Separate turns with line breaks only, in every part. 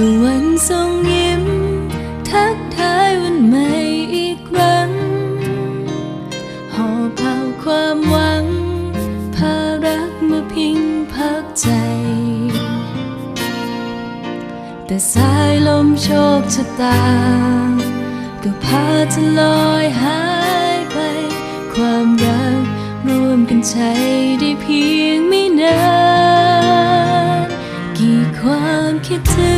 ตะวันส่งยิ้ม ทักทายวันใหม่อีกครั้งห่อเผาความหวัง พารักมาพิงพักใจ แต่สายลมโชคชะตา ก็พาเธอลอยหายไป ความรักร่วมกันใช้ได้เพียงไม่นาน กี่ความคิดถึง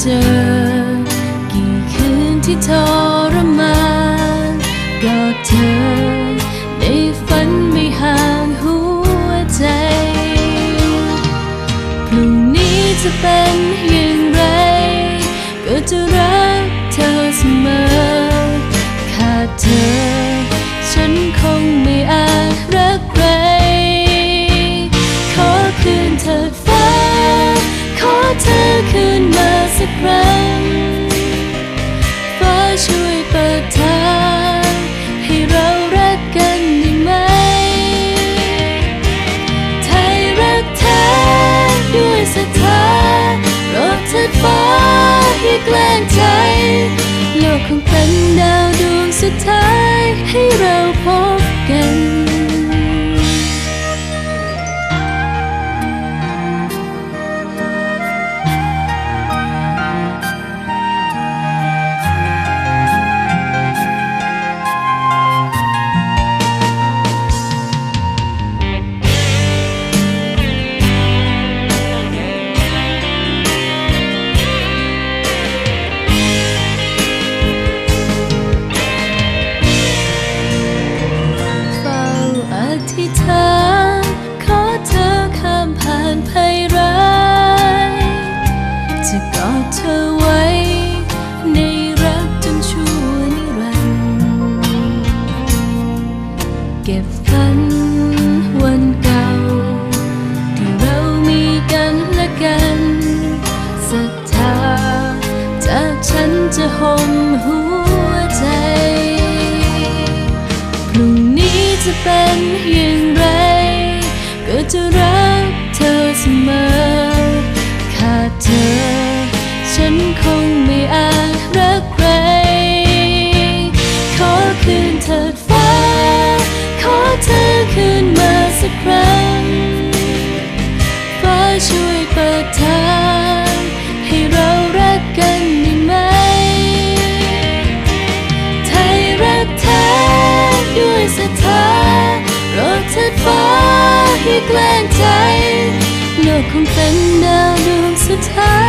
เจอ กี่คืนที่ทรมานกอดเธอ ในฝันไม่ห่างหัวใจ พรุ่งนี้จะเป็นยัง กอดเธอไว้ในรักจนชั่วนิรันดร์เก็บฝันวันเก่า ที่เรามีกันและกันศรัทธาจากฉันจะห่มหัวใจ พรุ่งนี้จะเป็นอย่างไร ก็จะรั ฉันคงไม่อาจรักใคร ขอคืนเถิดฟ้า ขอเธอคืนมาสักครั้ง ฟ้าช่วยเปิดทางให้เรารักกันได้ไหม ไทยรักแท้ด้วยศรัทธาโปรดเถิดฟ้าให้แกล้งใจ โลกคงเป็นดาวดวงสุดท้าย